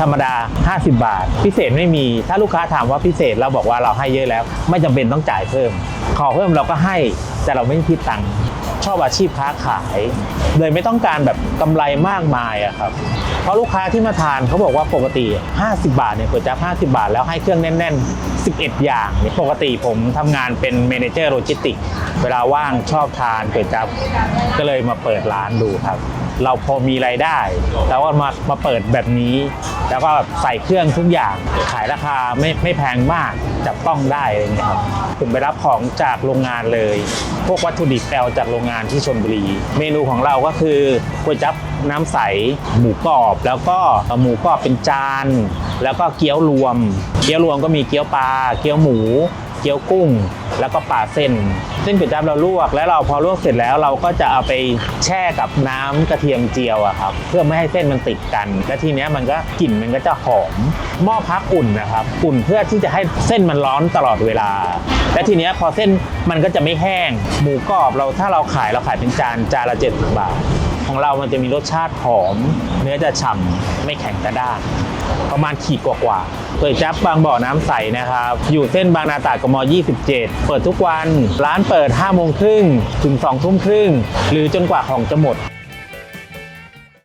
ธรรมดา 50 บาท พิเศษไม่มี ถ้าลูกค้าถามว่าพิเศษเราบอกว่าเราให้เยอะแล้ว ไม่จำเป็นต้องจ่ายเพิ่ม ขอเพิ่มเราก็ให้ แต่เราไม่คิดตังค์ชอบอาชีพค้าขาย เลยไม่ต้องการแบบกำไรมากมายอะครับ เพราะลูกค้าที่มาทานเขาบอกว่าปกติ 50 บาทเนี่ยก๋วยจั๊บ50 บาท แล้วให้เครื่องแน่น ๆ 11 อย่างเนี่ยปกติผมทำงานเป็นเมนเจอร์โลจิสติกเวลาว่างชอบทานก๋วยจั๊บก็เลยมาเปิดร้านดูครับ เราพอมีรายได้แล้วก็มามาเปิดแบบนี้ แล้วก็ใส่เครื่องทุกอย่างขายราคาไม่ไม่แพงมากจับต้องได้อะไรเงี้ยครับผมไปรับของจากโรงงานเลยพวกวัตถุดิบแปลจากโรงงานที่ชลบุรี เมนูของเราก็คือก๋วยจั๊บน้ำใส หมูกรอบ แล้วก็หมูกรอบเป็นจาน แล้วก็เกี๊ยวรวม เกี๊ยวรวมก็มีเกี๊ยวปลา เกี๊ยวหมู เกี๊ยวกุ้ง แล้วก็ปลาเส้น เส้นก๋วยจั๊บเราลวก แล้วเราพอลวกเสร็จแล้วเราก็จะเอาไปแช่กับน้ำกระเทียมเจียวอะครับ เพื่อไม่ให้เส้นมันติดกัน และทีเนี้ยมันก็กลิ่นมันก็จะหอมหม้อพักอุ่นนะครับ อุ่นเพื่อที่จะให้เส้นมันร้อนตลอดเวลา และทีเนี้ยพอเส้นมันก็จะไม่แห้ง หมูกรอบเราถ้าเราขายเราขายเป็นจานจานละ70บาท ของเรามันจะมีรสชาติหอม เนื้อจะฉ่ำไม่แข็งกระด้างประมาณขีดกว่าๆเปิดจับบางบ่อน้ำใสนะครับ อยู่เส้นบางนาตราดกม 27 เปิดทุกวัน ร้านเปิด5โมงครึ่งถึง2ทุ่มครึ่ง หรือจนกว่าของจะหมด